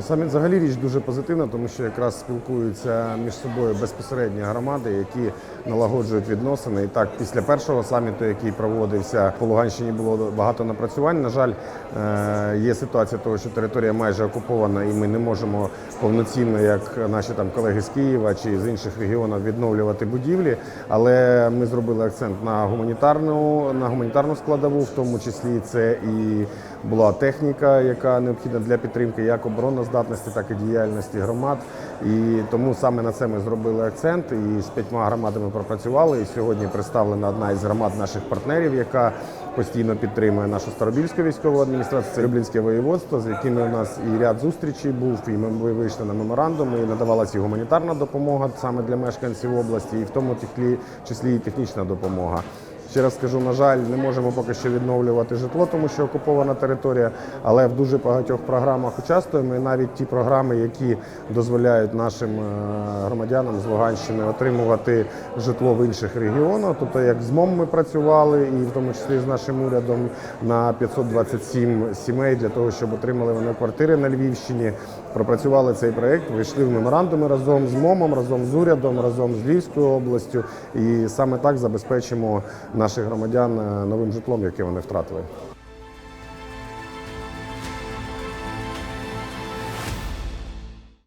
Саміт взагалі річ дуже позитивна, тому що якраз спілкуються між собою безпосередньо громади, які налагоджують відносини. І так, після першого саміту, який проводився по Луганщині, було багато напрацювань. На жаль, е, є ситуація того, що територія майже окупована, і ми не можемо повноцінно, як наші там колеги з Києва чи з інших регіонів, відновлювати будівлі. Але ми зробили акцент на гуманітарну на гуманітарну складову, в тому числі це і була техніка, яка необхідна для підтримки як обороноздатності, так і діяльності громад. І тому саме на це ми зробили акцент. І з п'ятьма громадами пропрацювали. І сьогодні представлена одна із громад наших партнерів, яка постійно підтримує нашу Старобільську військову адміністрацію, це Люблінське воєводство, з якими у нас і ряд зустрічей був. І ми вийшли на меморандум. І надавалася і гуманітарна допомога саме для мешканців області, і в тому числі- і технічна допомога. Ще раз скажу, на жаль, не можемо поки що відновлювати житло, тому що окупована територія, але в дуже багатьох програмах участвуємо. І навіть ті програми, які дозволяють нашим е, громадянам з Луганщини отримувати житло в інших регіонах. Тобто, як з МОМ ми працювали, і в тому числі з нашим урядом на 527 сімей для того, щоб отримали вони квартири на Львівщині. Пропрацювали цей проект, вийшли в меморандуми разом з МОМом, разом з урядом, разом з Львівською областю. І саме так забезпечимо наших громадян е, новим житлом, яке вони втратили.